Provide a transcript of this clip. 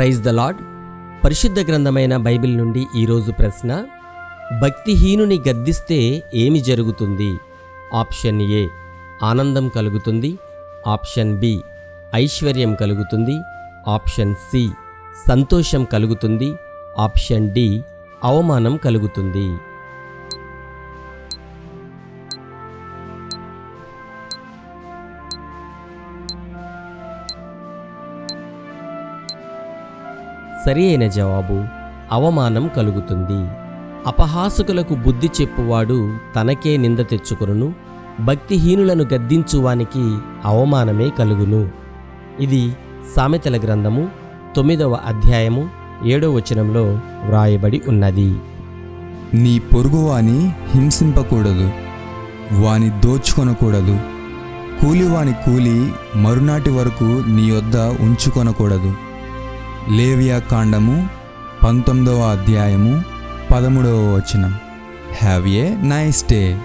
Praise the lord పరిశుద్ధ గ్రంథమైన Bible నుండి ఈరోజు ప్రశ్న భక్తిహీనుని గద్దిస్తే ఏమి జరుగుతుంది? ఆప్షన్ ఏ ఆనందం కలుగుతుంది. ఆప్షన్ బి ఐశ్వర్యం కలుగుతుంది. ఆప్షన్ సి సంతోషం కలుగుతుంది. ఆప్షన్ డి అవమానం కలుగుతుంది. సరి అయిన జవాబు అవమానం కలుగుతుంది. అపహాసుకులకు బుద్ధి చెప్పువాడు తనకే నింద తెచ్చుకొనును భక్తిహీనులను గద్దించువానికి అవమానమే కలుగును. ఇది సామెతల గ్రంథము తొమ్మిదవ అధ్యాయము ఏడవ వచనంలో వ్రాయబడి ఉన్నది. నీ పొరుగువాని హింసింపకూడదు వాని దోచుకొనకూడదు కూలివాని కూలి మరునాటి వరకు నీ వద్ద ఉంచుకొనకూడదు. లేవియా కాండము పంతొమ్మిదవ అధ్యాయము పదమూడవ వచనం. Have a nice day